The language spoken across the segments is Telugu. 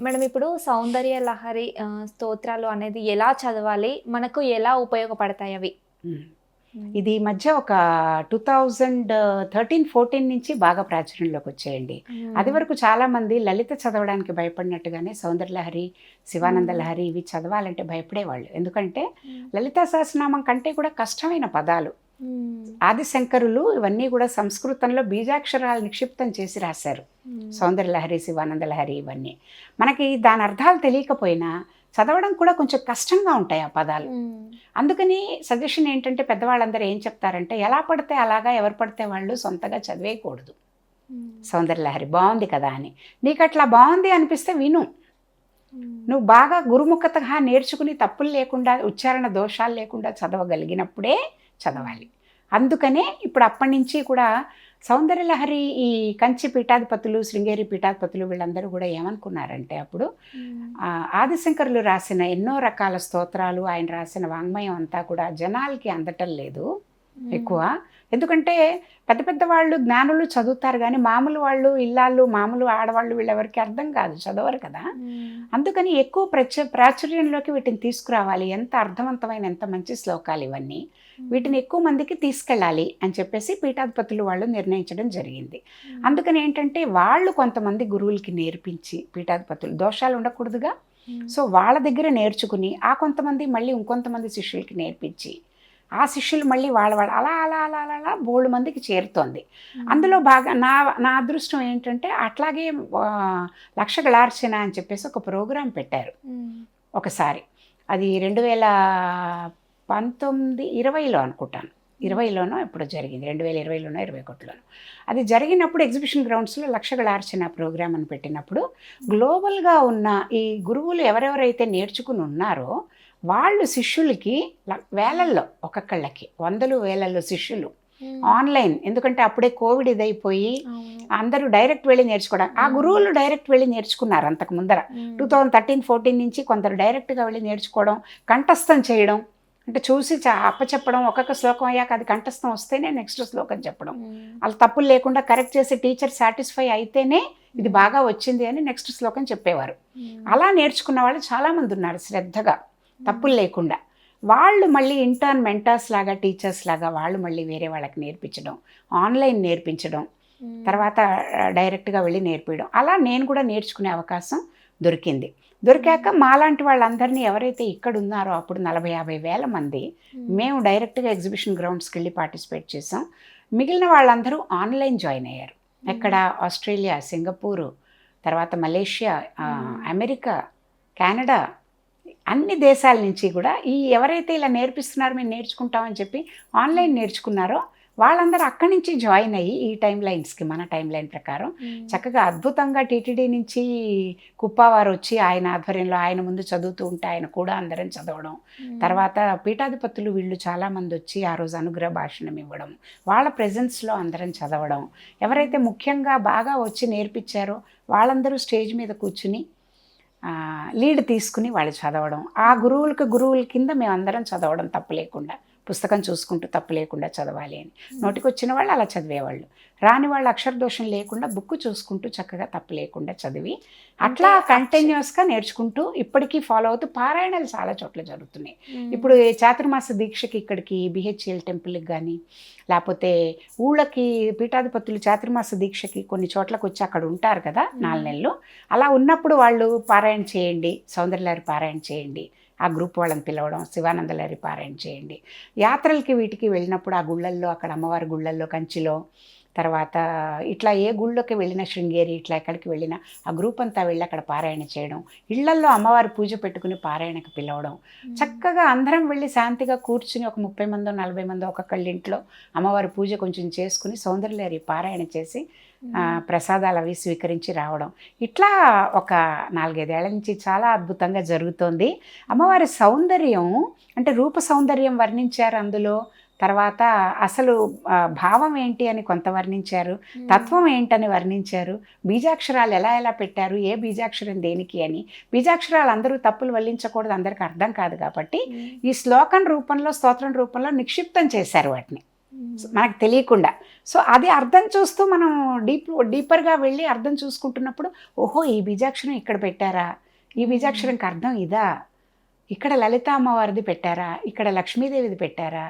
మేడం ఇప్పుడు సౌందర్య లహరి స్తోత్రాలు అనేది ఎలా చదవాలి? మనకు ఎలా ఉపయోగపడతాయి అవి. ఇది మధ్య ఒక టూ థౌజండ్ థర్టీన్ ఫోర్టీన్ నుంచి బాగా ప్రాచుర్యంలోకి వచ్చేయండి. అది వరకు చాలా మంది లలిత చదవడానికి భయపడినట్టుగానే సౌందర్యలహరి శివానంద. లహరి ఇవి చదవాలంటే భయపడేవాళ్ళు. ఎందుకంటే లలితా సహస్రనామం కంటే కూడా కష్టమైన పదాలు. ఆదిశంకరులు ఇవన్నీ కూడా సంస్కృతంలో బీజాక్షరాలు నిక్షిప్తం చేసి రాశారు. సౌందర్యలహరి శివానంద లహరి ఇవన్నీ. మనకి దాని అర్థాలు తెలియకపోయినా చదవడం కూడా కొంచెం కష్టంగా ఉంటాయి ఆ పదాలు. అందుకని సజెషన్ ఏంటంటే పెద్దవాళ్ళందరూ ఏం చెప్తారంటే ఎలా పడితే అలాగా ఎవరు పడితే వాళ్ళు సొంతగా చదివేయకూడదు. సౌందర్యలహరి బాగుంది కదా అని. నీకు అట్లా బాగుంది అనిపిస్తే విను. నువ్వు బాగా గురుముఖతగా నేర్చుకుని తప్పులు లేకుండా ఉచ్చారణ దోషాలు లేకుండా చదవగలిగినప్పుడే చదవాలి. అందుకనే ఇప్పుడు అప్పటి నుంచి కూడా సౌందర్యలహరి ఈ కంచి పీఠాధిపతులు శృంగేరి పీఠాధిపతులు వీళ్ళందరూ కూడా ఏమనుకున్నారంటే అప్పుడు ఆదిశంకరులు రాసిన ఎన్నో రకాల స్తోత్రాలు ఆయన రాసిన వాంగ్మయం అంతా కూడా జనాలకి అందటం లేదు ఎక్కువ. ఎందుకంటే పెద్ద పెద్ద వాళ్ళు జ్ఞానులు చదువుతారు కానీ మామూలు వాళ్ళు ఇల్లాళ్ళు మామూలు ఆడవాళ్ళు వీళ్ళెవరికి అర్థం కాదు చదవరు కదా. అందుకని ఎక్కువ ప్రచ ప్రాచుర్యంలోకి వీటిని తీసుకురావాలి. ఎంత అర్థవంతమైన ఎంత మంచి శ్లోకాలు ఇవన్నీ. వీటిని ఎక్కువ మందికి తీసుకెళ్ళాలి అని చెప్పేసి పీఠాధిపతులు వాళ్ళు నిర్ణయించడం జరిగింది. అందుకని ఏంటంటే వాళ్ళు కొంతమంది గురువులకి నేర్పించి పీఠాధిపతులు దోషాలు ఉండకూడదుగా. సో వాళ్ళ దగ్గర నేర్చుకుని ఆ కొంతమంది మళ్ళీ ఇంకొంతమంది శిష్యులకి నేర్పించి ఆ శిష్యులు మళ్ళీ వాళ్ళ వాళ్ళ అలా అలా అలా అలా అలా బోల్డ్ మందికి చేరుతోంది. అందులో బాగా నా నా అదృష్టం ఏంటంటే అట్లాగే ఆ, లక్షగళార్చన అని చెప్పేసి ఒక ప్రోగ్రాం పెట్టారు. ఒకసారి. అది రెండు వేల పంతొమ్మిది ఇరవైలో అనుకుంటాను. ఇరవైలోనో ఎప్పుడో జరిగింది. రెండు వేల ఇరవైలోనో ఇరవై ఒకటిలోనో. అది జరిగినప్పుడు ఎగ్జిబిషన్ గ్రౌండ్స్లో లక్షగళార్చన ప్రోగ్రామ్ అని పెట్టినప్పుడు గ్లోబల్గా ఉన్న ఈ గురువులు ఎవరెవరైతే నేర్చుకుని ఉన్నారో వాళ్ళు శిష్యులకి వేలల్లో ఒక్కొక్కళ్ళకి వందలు వేలల్లో శిష్యులు ఆన్లైన్. ఎందుకంటే అప్పుడే కోవిడ్ ఇదైపోయి అందరూ డైరెక్ట్ వెళ్ళి నేర్చుకోవడం. ఆ గురువులు డైరెక్ట్ వెళ్ళి నేర్చుకున్నారు అంతకు ముందర. టూ థౌజండ్ థర్టీన్ ఫోర్టీన్ నుంచి కొందరు డైరెక్ట్గా వెళ్ళి నేర్చుకోవడం కంఠస్థం చేయడం అంటే చూసి అప్పచెప్పడం ఒక్కొక్క శ్లోకం అయ్యాక అది కంఠస్థం వస్తేనే నెక్స్ట్ శ్లోకం చెప్పడం. అలా తప్పులు లేకుండా కరెక్ట్ చేసి టీచర్ సాటిస్ఫై అయితేనే ఇది బాగా వచ్చింది అని నెక్స్ట్ శ్లోకం చెప్పేవారు. అలా నేర్చుకున్న వాళ్ళు చాలామంది ఉన్నారు శ్రద్ధగా. తప్పులు లేకుండా. వాళ్ళు మళ్ళీ ఇంటర్న్ మెంటర్స్ లాగా టీచర్స్ లాగా వాళ్ళు మళ్ళీ వేరే వాళ్ళకి నేర్పించడం ఆన్లైన్ నేర్పించడం తర్వాత డైరెక్ట్గా వెళ్ళి నేర్పించడం అలా నేను కూడా నేర్చుకునే అవకాశం దొరికింది. దొరికాక మాలాంటి వాళ్ళందరినీ ఎవరైతే ఇక్కడ ఉన్నారో అప్పుడు నలభై యాభై వేల మంది మేము. డైరెక్ట్గా ఎగ్జిబిషన్ గ్రౌండ్స్కి వెళ్ళి పార్టిసిపేట్ చేసాం. మిగిలిన వాళ్ళందరూ ఆన్లైన్ జాయిన్ అయ్యారు. ఎక్కడ? ఆస్ట్రేలియా సింగపూరు తర్వాత మలేషియా అమెరికా కెనడా అన్ని దేశాల నుంచి కూడా ఈ ఎవరైతే ఇలా నేర్పిస్తున్నారో మేము నేర్చుకుంటామని చెప్పి ఆన్లైన్ నేర్చుకున్నారో వాళ్ళందరూ అక్కడి నుంచి జాయిన్ అయ్యి ఈ టైం లైన్స్కి మన టైం లైన్ ప్రకారం చక్కగా అద్భుతంగా టీటీడీ నుంచి కుప్పావారు వచ్చి ఆయన ఆధ్వర్యంలో ఆయన ముందు చదువుతూ ఉంటే ఆయన కూడా అందరం చదవడం. తర్వాత పీఠాధిపతులు వీళ్ళు చాలామంది వచ్చి ఆ రోజు అనుగ్రహ భాషణం ఇవ్వడం వాళ్ళ ప్రెజెన్స్లో అందరం చదవడం. ఎవరైతే ముఖ్యంగా బాగా వచ్చి నేర్పించారో వాళ్ళందరూ స్టేజ్ మీద కూర్చుని లీడ్ తీసుకుని వాళ్ళు చదవడం. ఆ గురువులకు గురువుల కింద మేమందరం చదవడం తప్పు లేకుండా. పుస్తకం చూసుకుంటూ తప్పు లేకుండా చదవాలి అని. నోటికి వచ్చిన వాళ్ళు అలా చదివేవాళ్ళు. రాని వాళ్ళు అక్షర దోషం లేకుండా బుక్ చూసుకుంటూ చక్కగా తప్పు లేకుండా చదివి అట్లా అంటే కంటిన్యూస్గా నేర్చుకుంటూ ఇప్పటికీ ఫాలో అవుతూ పారాయణాలు చాలా చోట్ల జరుగుతున్నాయి. ఇప్పుడు ఈ చాతుర్మాస దీక్షకి ఇక్కడికి బిహెచ్ఎల్ టెంపుల్కి కానీ లేకపోతే ఊళ్ళకి పీఠాధిపతులు చాతుర్మాస దీక్షకి కొన్ని చోట్లకు వచ్చి అక్కడ ఉంటారు కదా నాలుగు నెలలు. అలా ఉన్నప్పుడు వాళ్ళు పారాయణ చేయండి సౌందర్యలారి పారాయణ చేయండి ఆ గ్రూప్ వాళ్ళని పిలవడం శివానందలారి పారాయణ చేయండి. యాత్రలకి వీటికి వెళ్ళినప్పుడు ఆ గుళ్ళల్లో అక్కడ అమ్మవారి గుళ్ళల్లో కంచిలో తర్వాత ఇట్లా ఏ గుళ్ళోకి వెళ్ళినా శృంగేరి ఇట్లా ఎక్కడికి వెళ్ళినా ఆ గ్రూప్ అంతా వెళ్ళి అక్కడ పారాయణ చేయడం ఇళ్ళల్లో అమ్మవారి పూజ పెట్టుకుని పారాయణకు పిలవడం. చక్కగా అందరం వెళ్ళి శాంతిగా కూర్చుని ఒక ముప్పై మందో నలభై మందో ఒక్కొక్కళ్ళ ఇంట్లో అమ్మవారి పూజ కొంచెం చేసుకుని సౌందర్యలేరి పారాయణ చేసి ప్రసాదాలు అవి స్వీకరించి రావడం. ఇట్లా ఒక నాలుగైదేళ్ళ నుంచి చాలా అద్భుతంగా జరుగుతోంది. అమ్మవారి సౌందర్యం అంటే రూప సౌందర్యం వర్ణించారు అందులో. తర్వాత అసలు భావం ఏంటి అని కొంత వర్ణించారు. తత్వం ఏంటని వర్ణించారు. బీజాక్షరాలు ఎలా ఎలా పెట్టారు? ఏ బీజాక్షరం దేనికి అని. బీజాక్షరాలు అందరూ తప్పులు వల్లించకూడదు అందరికి అర్థం కాదు కాబట్టి ఈ శ్లోకం రూపంలో స్తోత్రం రూపంలో నిక్షిప్తం చేశారు వాటిని. మనకు తెలియకుండా. సో అది అర్థం చూస్తూ మనం డీప్ డీపర్గా వెళ్ళి అర్థం చూసుకుంటున్నప్పుడు ఓహో ఈ బీజాక్షరం ఇక్కడ పెట్టారా? ఈ బీజాక్షరంకి అర్థం ఇదా? ఇక్కడ లలిత అమ్మవారిది పెట్టారా? ఇక్కడ లక్ష్మీదేవిది పెట్టారా?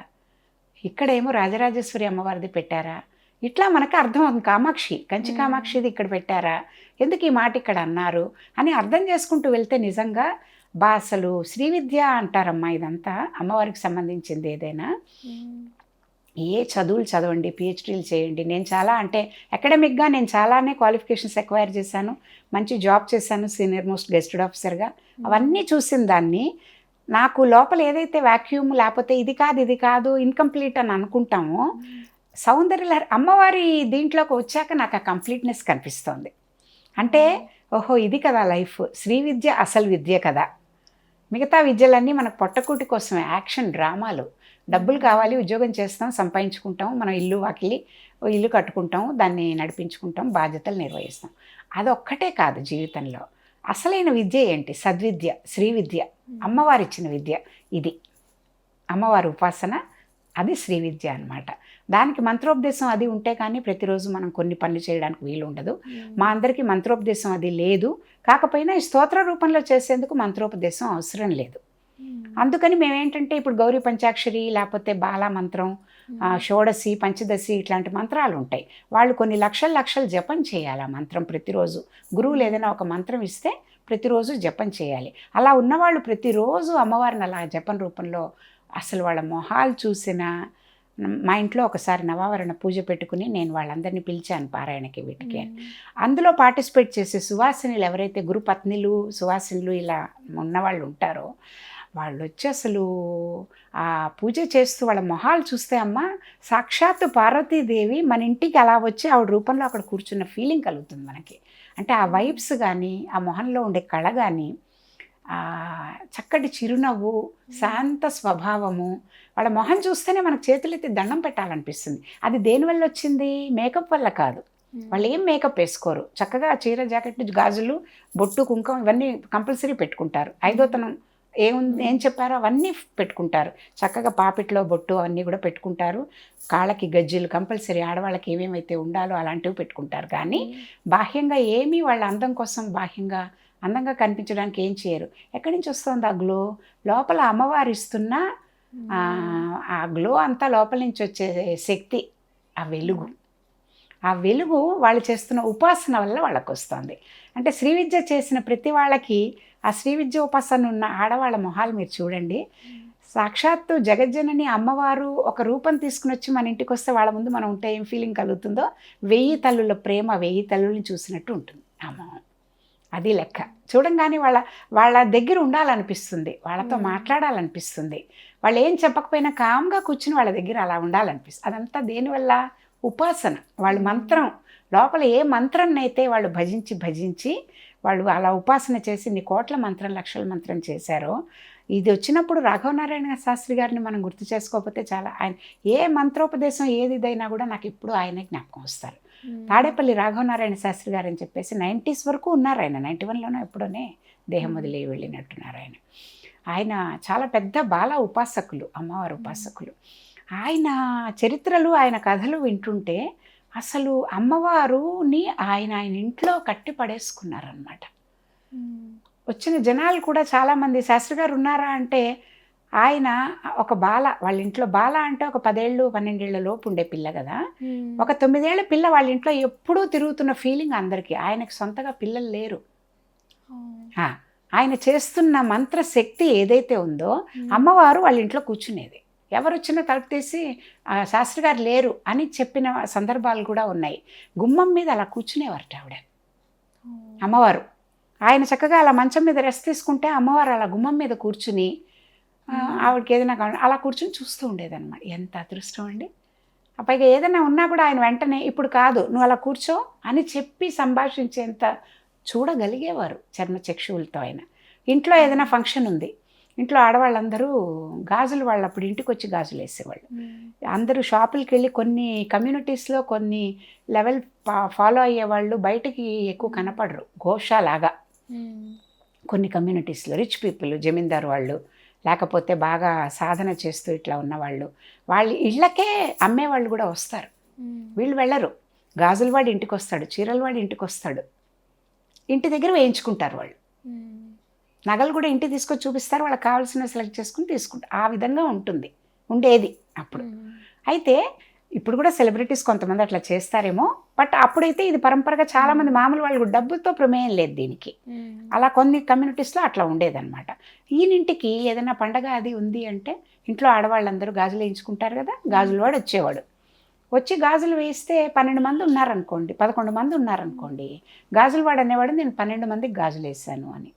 ఇక్కడేమో రాజరాజేశ్వరి అమ్మవారిది పెట్టారా? ఇట్లా మనకు అర్థం అవుతుంది. కామాక్షి కంచి. కామాక్షిది ఇక్కడ పెట్టారా? ఎందుకు ఈ మాట ఇక్కడ అన్నారు? అని అర్థం చేసుకుంటూ వెళ్తే నిజంగా బా అసలు శ్రీ విద్య అంటారమ్మా ఇదంతా అమ్మవారికి సంబంధించింది ఏదైనా. ఏ చదువులు చదవండి పిహెచ్డీలు చేయండి. నేను చాలా అంటే అకాడమిక్గా నేను చాలానే క్వాలిఫికేషన్స్ ఎక్వైర్ చేశాను. మంచి జాబ్ చేశాను సీనియర్ మోస్ట్ గెస్టెడ్ ఆఫీసర్గా అవన్నీ చూసిన దాన్ని నాకు లోపల ఏదైతే వాక్యూమ్ లేకపోతే ఇది కాదు ఇది కాదు ఇన్కంప్లీట్ అని అనుకుంటామో సౌందర్య అమ్మవారి దీంట్లోకి వచ్చాక నాకు ఆ కంప్లీట్నెస్ కనిపిస్తోంది. అంటే ఓహో ఇది కదా లైఫ్ శ్రీ విద్య అసలు విద్య కదా. మిగతా విద్యలన్నీ మనకు పొట్టకూటి కోసమే యాక్షన్ డ్రామాలు. డబ్బులు కావాలి ఉద్యోగం చేస్తాం సంపాదించుకుంటాం మనం ఇల్లు వాకిలి ఇల్లు కట్టుకుంటాం దాన్ని నడిపించుకుంటాం బాధ్యతలు నిర్వహిస్తాం. అదొక్కటే కాదు జీవితంలో. అసలైన విద్య ఏంటి? సద్విద్య శ్రీ విద్య అమ్మవారు ఇచ్చిన విద్య ఇది. అమ్మవారి ఉపాసన అది శ్రీ విద్య అన్నమాట. దానికి మంత్రోపదేశం అది ఉంటే కానీ ప్రతిరోజు మనం కొన్ని పనులు చేయడానికి వీలు ఉండదు. మా అందరికీ మంత్రోపదేశం అది లేదు. కాకపోయినా ఈ స్తోత్ర రూపంలో చేసేందుకు మంత్రోపదేశం అవసరం లేదు. అందుకని మేమేంటంటే ఇప్పుడు గౌరీ పంచాక్షరి లేకపోతే బాలా మంత్రం ఆ, షోడశి పంచదశి ఇట్లాంటి మంత్రాలు ఉంటాయి. వాళ్ళు కొన్ని లక్షల లక్షలు జపం చేయాలి ఆ మంత్రం ప్రతిరోజు. గురువులు ఏదైనా ఒక మంత్రం ఇస్తే ప్రతిరోజు జపం చేయాలి. అలా ఉన్నవాళ్ళు ప్రతిరోజు అమ్మవారిని అలా జపం రూపంలో అసలు వాళ్ళ మొహాలు చూసిన మా ఇంట్లో ఒకసారి నవావరణ పూజ పెట్టుకుని నేను వాళ్ళందరినీ పిలిచాను పారాయణకి వీటికి అందులో పార్టిసిపేట్ చేసే సువాసినులు ఎవరైతే గురుపత్నిలు సువాసినులు ఇలా ఉన్నవాళ్ళు ఉంటారో వాళ్ళు వచ్చి అసలు ఆ పూజ చేస్తూ వాళ్ళ మొహాలు చూస్తే అమ్మ సాక్షాత్తు పార్వతీదేవి మన ఇంటికి అలా వచ్చి ఆవిడ రూపంలో అక్కడ కూర్చున్న ఫీలింగ్ కలుగుతుంది మనకి. అంటే ఆ వైబ్స్ కానీ ఆ మొహంలో ఉండే కళ కానీ చక్కటి చిరునవ్వు శాంత స్వభావము వాళ్ళ మొహం చూస్తేనే మనకు చేతులెత్తి దండం పెట్టాలనిపిస్తుంది. అది దేనివల్ల వచ్చింది? మేకప్ వల్ల కాదు. వాళ్ళు ఏం మేకప్ వేసుకోరు? చక్కగా చీర జాకెట్ గాజులు బొట్టు కుంకుమ ఇవన్నీ కంపల్సరీ పెట్టుకుంటారు. ఐదోతనం ఏముంది ఏం చెప్పారో అవన్నీ పెట్టుకుంటారు. చక్కగా పాపిట్లో బొట్టు అవన్నీ కూడా పెట్టుకుంటారు. కాళ్ళకి గజ్జెలు కంపల్సరీ ఆడవాళ్ళకి ఏమేమైతే ఉండాలో అలాంటివి పెట్టుకుంటారు. కానీ బాహ్యంగా ఏమీ వాళ్ళ అందం కోసం బాహ్యంగా అందంగా కనిపించడానికి ఏం చేయరు. ఎక్కడి నుంచి వస్తుంది ఆ గ్లో? లోపల అమ్మవారు ఇస్తున్న ఆ, ఆ గ్లో అంతా లోపల నుంచి వచ్చే శక్తి ఆ వెలుగు. ఆ వెలుగు వాళ్ళు చేస్తున్న ఉపాసన వల్ల వాళ్ళకు వస్తుంది అంటే శ్రీ విద్య చేసిన ప్రతి వాళ్ళకి ఆ శ్రీ విద్య ఉపాసన ఉన్న ఆడవాళ్ళ మొహాలు మీరు చూడండి. సాక్షాత్తు జగజ్జనని అమ్మవారు ఒక రూపం తీసుకుని వచ్చి మన ఇంటికి వస్తే వాళ్ళ ముందు మనం ఉంటే ఏం ఫీలింగ్ కలుగుతుందో? వెయ్యి తల్లుల ప్రేమ వెయ్యి తల్లుల్ని చూసినట్టు ఉంటుంది. మొహం అది లెక్క. చూడంగానే వాళ్ళ వాళ్ళ దగ్గర ఉండాలనిపిస్తుంది. వాళ్ళతో. మాట్లాడాలనిపిస్తుంది. వాళ్ళు ఏం చెప్పకపోయినా కామ్గా కూర్చుని వాళ్ళ దగ్గర అలా ఉండాలనిపిస్తుంది. అదంతా దేనివల్ల? ఉపాసన. వాళ్ళు మంత్రం. లోపల ఏ మంత్రాన్ని అయితే వాళ్ళు భజించి భజించి వాళ్ళు అలా ఉపాసన చేసి నీ కోట్ల మంత్రం లక్షల మంత్రం చేశారో ఇది వచ్చినప్పుడు రాఘవనారాయణ శాస్త్రి గారిని మనం గుర్తు చేసుకోకపోతే చాలా ఆయన ఏ మంత్రోపదేశం ఏది ఇదైనా కూడా నాకు ఎప్పుడు ఆయన జ్ఞాపకం వస్తారు. తాడేపల్లి రాఘవనారాయణ శాస్త్రి గారు అని చెప్పేసి నైంటీస్ వరకు ఉన్నారు ఆయన. నైంటీ వన్లోనే ఎప్పుడోనే దేహం వదిలి వెళ్ళినట్టున్నారు ఆయన. ఆయన చాలా పెద్ద బాల ఉపాసకులు అమ్మవారి ఉపాసకులు. ఆయన చరిత్రలు ఆయన కథలు వింటుంటే అసలు అమ్మవారుని ఆయన ఆయన ఇంట్లో కట్టి పడేసుకున్నారనమాట వచ్చిన జనాలు కూడా చాలామంది శాస్త్రి గారు ఉన్నారా? అంటే ఆయన ఒక బాల వాళ్ళ ఇంట్లో బాల అంటే ఒక పదేళ్ళు పన్నెండేళ్ళ లోపు ఉండే పిల్ల కదా. ఒక తొమ్మిదేళ్ళ పిల్ల వాళ్ళ ఇంట్లో ఎప్పుడూ తిరుగుతున్న ఫీలింగ్ అందరికీ. ఆయనకు సొంతగా పిల్లలు లేరు. ఆయన చేస్తున్న మంత్ర శక్తి ఏదైతే ఉందో అమ్మవారు వాళ్ళ ఇంట్లో కూర్చునేది. ఎవరు వచ్చినా తలుపు తీసి "ఆ, శాస్త్రి గారు లేరు అని చెప్పిన సందర్భాలు కూడా ఉన్నాయి. గుమ్మం మీద అలా కూర్చునేవారట ఆవిడ. అమ్మవారు. ఆయన చక్కగా అలా మంచం మీద రెస్ట్ తీసుకుంటే అమ్మవారు అలా గుమ్మం మీద కూర్చుని ఆవిడకి ఏదైనా అలా కూర్చుని చూస్తూ ఉండేదన్నమాట. ఎంత అదృష్టం అండి. పైగా ఏదైనా ఉన్నా కూడా ఆయన వెంటనే ఇప్పుడు కాదు నువ్వు అలా కూర్చో అని చెప్పి సంభాషించేంత చూడగలిగేవారు చర్మ చక్షువులతో ఆయన. ఇంట్లో ఏదైనా ఫంక్షన్ ఉంది. ఇంట్లో ఆడవాళ్ళందరూ గాజులు వాళ్ళు అప్పుడు ఇంటికి వచ్చి గాజులు వేసేవాళ్ళు. అందరూ షాపులకి వెళ్ళి కొన్ని కమ్యూనిటీస్లో కొన్ని లెవెల్ ఫాలో అయ్యే వాళ్ళు బయటికి ఎక్కువ కనపడరు. ఘోషలాగా కొన్ని కమ్యూనిటీస్లో రిచ్ పీపుల్ జమీందార్ వాళ్ళు లేకపోతే బాగా సాధన చేస్తూ ఇట్లా ఉన్నవాళ్ళు. వాళ్ళు ఇళ్ళకే అమ్మేవాళ్ళు కూడా వస్తారు. వీళ్ళు వెళ్ళరు. గాజుల వాడి ఇంటికి వస్తాడు చీరల వాడి ఇంటికి వస్తాడు ఇంటి దగ్గర వేయించుకుంటారు వాళ్ళు. నగలు కూడా ఇంటికి తీసుకొచ్చి చూపిస్తారు వాళ్ళకి కావాల్సిన సెలెక్ట్ చేసుకుని తీసుకుంటారు ఆ విధంగా ఉంటుంది ఉండేది అప్పుడు. అయితే ఇప్పుడు కూడా సెలబ్రిటీస్ కొంతమంది అట్లా చేస్తారేమో బట్ అప్పుడైతే ఇది పరంపరగా చాలా మంది మామూలు వాళ్ళు డబ్బుతో ప్రమేయం లేదు దీనికి. అలా కొన్ని కమ్యూనిటీస్లో అట్లా ఉండేదన్నమాట. ఈయనింటికి ఏదైనా పండగ అది ఉంది అంటే ఇంట్లో ఆడవాళ్ళందరూ గాజులు వేయించుకుంటారు కదా గాజుల వాడు వచ్చేవాడు. వచ్చి గాజులు వేయిస్తే పన్నెండు మంది ఉన్నారనుకోండి పదకొండు మంది ఉన్నారనుకోండి గాజుల వాడు అనేవాడు నేను పన్నెండు మందికి గాజులు వేసాను అని.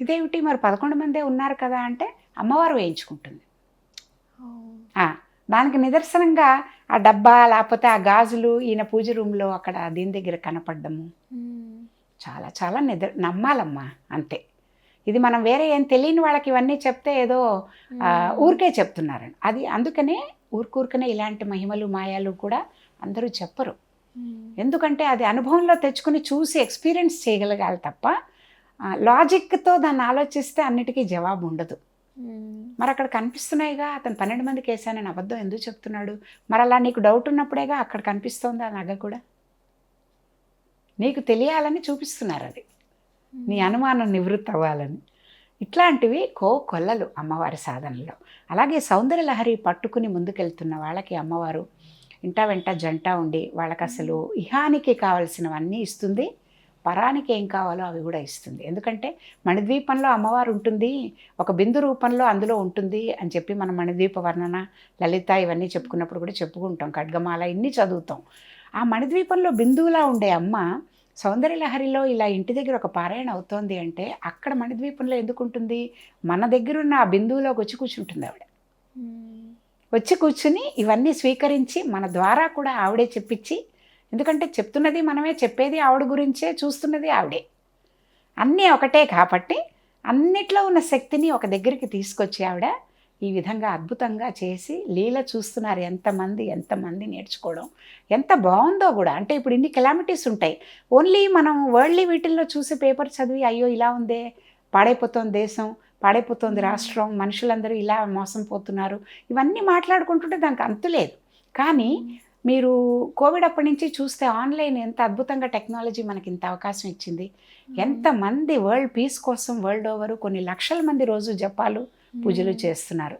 ఇదేమిటి? మరి పదకొండు మందే ఉన్నారు కదా అంటే అమ్మవారు వేయించుకుంటుంది. ఆ, దానికి నిదర్శనంగా ఆ డబ్బా లేకపోతే ఆ గాజులు ఈయన పూజ రూమ్లో అక్కడ దీని దగ్గర కనపడ్డము. చాలా చాలా నిద్ర నమ్మాలమ్మా అంతే. ఇది మనం వేరే ఏం తెలియని వాళ్ళకి ఇవన్నీ చెప్తే ఏదో ఊరికే చెప్తున్నారని. అది అందుకనే ఊరికూరికనే ఇలాంటి మహిమలు మాయాలు కూడా అందరూ చెప్పరు. ఎందుకంటే అది అనుభవంలో తెచ్చుకుని చూసి ఎక్స్పీరియన్స్ చేయగలగాలి తప్ప లాజిక్తో దాన్ని ఆలోచిస్తే అన్నిటికీ జవాబు ఉండదు. మరి అక్కడ కనిపిస్తున్నాయిగా అతను పన్నెండు మందికి వేసానని అబద్ధం ఎందుకు చెప్తున్నాడు? మరి అలా నీకు డౌట్ ఉన్నప్పుడేగా అక్కడ కనిపిస్తోంది ఆ నగ కూడా? నీకు తెలియాలని చూపిస్తున్నారు అది నీ అనుమానం నివృత్తి అవ్వాలని. ఇట్లాంటివి కో కొల్లలు అమ్మవారి సాధనలో. అలాగే సౌందర్య లహరి పట్టుకుని ముందుకెళ్తున్న వాళ్ళకి అమ్మవారు ఇంట వెంట జంట ఉండి వాళ్ళకి అసలు ఇహానికి కావలసినవన్నీ ఇస్తుంది. పరానికి ఏం కావాలో అవి కూడా ఇస్తుంది. ఎందుకంటే మణిద్వీపంలో అమ్మవారు ఉంటుంది ఒక బిందు రూపంలో అందులో ఉంటుంది అని చెప్పి మనం మణిద్వీప వర్ణన లలిత ఇవన్నీ చెప్పుకున్నప్పుడు కూడా చెప్పుకుంటాం. ఖడ్గమాల ఇన్ని చదువుతాం. ఆ మణిద్వీపంలో బిందువులా ఉండే అమ్మ సౌందర్యలహరిలో ఇలా ఇంటి దగ్గర ఒక పారాయణ అవుతోంది అంటే అక్కడ మణిద్వీపంలో ఎందుకు ఉంటుంది? మన దగ్గరున్న ఆ బిందువులోకి వచ్చి కూర్చుంటుంది ఆవిడ. వచ్చి కూర్చుని ఇవన్నీ స్వీకరించి మన ద్వారా కూడా ఆవిడే చెప్పించి ఎందుకంటే చెప్తున్నది మనమే చెప్పేది ఆవిడ గురించే చూస్తున్నది ఆవిడే. అన్నీ ఒకటే కాబట్టి అన్నిట్లో ఉన్న శక్తిని ఒక దగ్గరికి తీసుకొచ్చి ఆవిడ ఈ విధంగా అద్భుతంగా చేసి లీల చూస్తున్నారు ఎంతమంది ఎంతమంది నేర్చుకోవడం ఎంత బాగుందో కూడా. అంటే ఇప్పుడు ఇన్ని కెలామిటీస్ ఉంటాయి. ఓన్లీ మనం వరల్డ్లీ వీటిల్లో చూసి పేపర్ చదివి అయ్యో ఇలా ఉందే పాడైపోతోంది దేశం పాడైపోతోంది రాష్ట్రం మనుషులందరూ ఇలా మోసం పోతున్నారు. ఇవన్నీ మాట్లాడుకుంటుంటే దానికి అంతు లేదు. కానీ మీరు కోవిడ్ అప్పటి నుంచి చూస్తే ఆన్లైన్ ఎంత అద్భుతంగా టెక్నాలజీ మనకి ఇంత అవకాశం ఇచ్చింది. ఎంతమంది వరల్డ్ పీస్ కోసం వరల్డ్ ఓవర్ కొన్ని లక్షల మంది రోజు జపాలు పూజలు చేస్తున్నారు.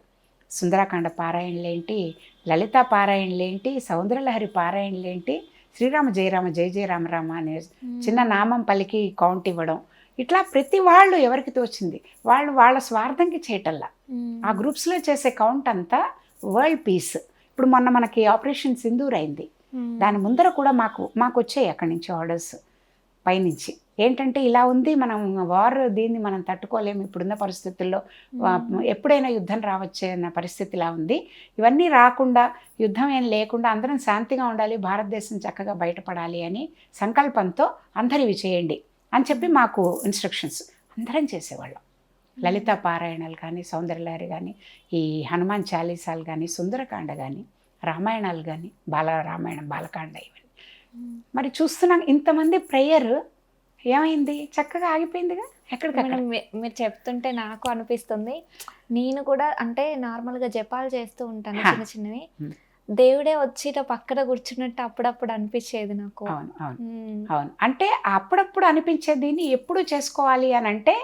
సుందరాకాండ పారాయణలేంటి లలిత పారాయణలేంటి సౌందర్యలహరి పారాయణలేంటి శ్రీరామ జయరామ జయ జయ రామ రామ అనే చిన్న నామం పలికి కౌంట్ ఇవ్వడం. ఇట్లా ప్రతి వాళ్ళు ఎవరికి తోచింది? వాళ్ళు వాళ్ళ స్వార్థంకి చేయటల్లా ఆ గ్రూప్స్లో చేసే కౌంట్ అంతా వరల్డ్ పీస్. ఇప్పుడు మొన్న మనకి ఆపరేషన్ సింధూర్ అయింది. దాని ముందర కూడా మాకు మాకు వచ్చాయి అక్కడి నుంచి ఆర్డర్స్ పైనుంచి. ఏంటంటే ఇలా ఉంది మనం వార్ దీన్ని మనం తట్టుకోలేము ఇప్పుడున్న పరిస్థితుల్లో. ఎప్పుడైనా యుద్ధం రావచ్చే అన్న పరిస్థితి ఇలా ఉంది. ఇవన్నీ రాకుండా యుద్ధం ఏం లేకుండా అందరం శాంతిగా ఉండాలి భారతదేశం చక్కగా బయటపడాలి అని సంకల్పంతో అందరు ఇవి చేయండి అని చెప్పి మాకు ఇన్స్ట్రక్షన్స్ అందరం చేసేవాళ్ళం. లలిత పారాయణాలు కానీ సౌందర్యలహరి కానీ ఈ హనుమాన్ చాలీసాలు కానీ సుందరకాండ కానీ రామాయణాలు కానీ బాల రామాయణం బాలకాండ ఇవన్నీ. మరి చూస్తున్నాం ఇంతమంది ప్రేయర్ ఏమైంది? చక్కగా ఆగిపోయిందిగా? ఎక్కడికక్కడ? మీరు చెప్తుంటే నాకు అనిపిస్తుంది. నేను కూడా అంటే నార్మల్గా జపాలు చేస్తూ ఉంటాను. చిన్న చిన్నవి. దేవుడే వచ్చి ఇట్లా పక్కన కూర్చున్నట్టు అప్పుడప్పుడు అనిపించేది నాకు అవును అవును. అవును అంటే అప్పుడప్పుడు అనిపించే దీన్ని ఎప్పుడు చేసుకోవాలి అని అంటే.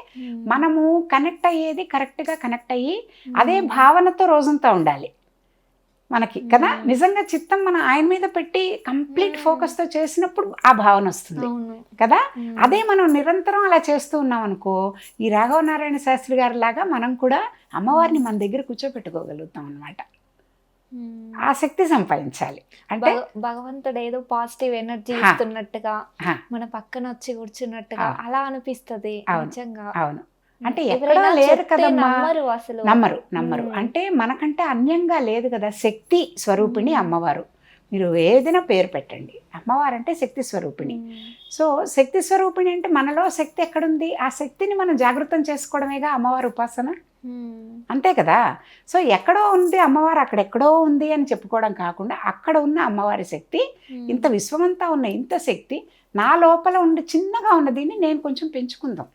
మనము కనెక్ట్ అయ్యేది కరెక్ట్గా కనెక్ట్ అయ్యి. అదే భావనతో రోజంతా ఉండాలి మనకి కదా. నిజంగా చిత్తం మన ఆయన మీద పెట్టి కంప్లీట్. ఫోకస్తో చేసినప్పుడు ఆ భావన వస్తుంది కదా. అదే మనం నిరంతరం అలా చేస్తూ ఉన్నాం అనుకో ఈ రాఘవ నారాయణ శాస్త్రి గారి లాగా మనం కూడా అమ్మవారిని మన దగ్గర కూర్చోపెట్టుకోగలుగుతాం అనమాట Hmm. ఆ శక్తి సంపాదించాలి అంటే భగ- భగవంతుడు ఏదో పాజిటివ్ ఎనర్జీ. ఇస్తున్నట్టుగా. మన పక్కన వచ్చి కూర్చున్నట్టుగా. అలా అనిపిస్తది అవును. నిజంగా అవును అంటే ఎవరైనా ఎక్కడా లేదు చెప్తే కదమ్మా. నమ్మరు అసలు నమ్మరు నమ్మరు మ్మ్. అంటే మనకంటే అన్యంగా లేదు కదా శక్తి స్వరూపిణి మ్మ్. అమ్మవారు మీరు ఏదైనా పేరు పెట్టండి అమ్మవారు అంటే శక్తి స్వరూపిణి Hmm. సో శక్తి స్వరూపిణి అంటే మనలో శక్తి ఎక్కడుంది ఆ శక్తిని మనం జాగృతం చేసుకోవడమేగా అమ్మవారి ఉపాసన Hmm. అంతే కదా? సో ఎక్కడో ఉంది అమ్మవారు అక్కడెక్కడో ఉంది అని చెప్పుకోవడం కాకుండా అక్కడ ఉన్న అమ్మవారి శక్తి. ఇంత విశ్వమంతా ఉన్న ఇంత శక్తి నా లోపల ఉండి చిన్నగా ఉన్న దీన్ని నేను కొంచెం పెంచుకుందాం.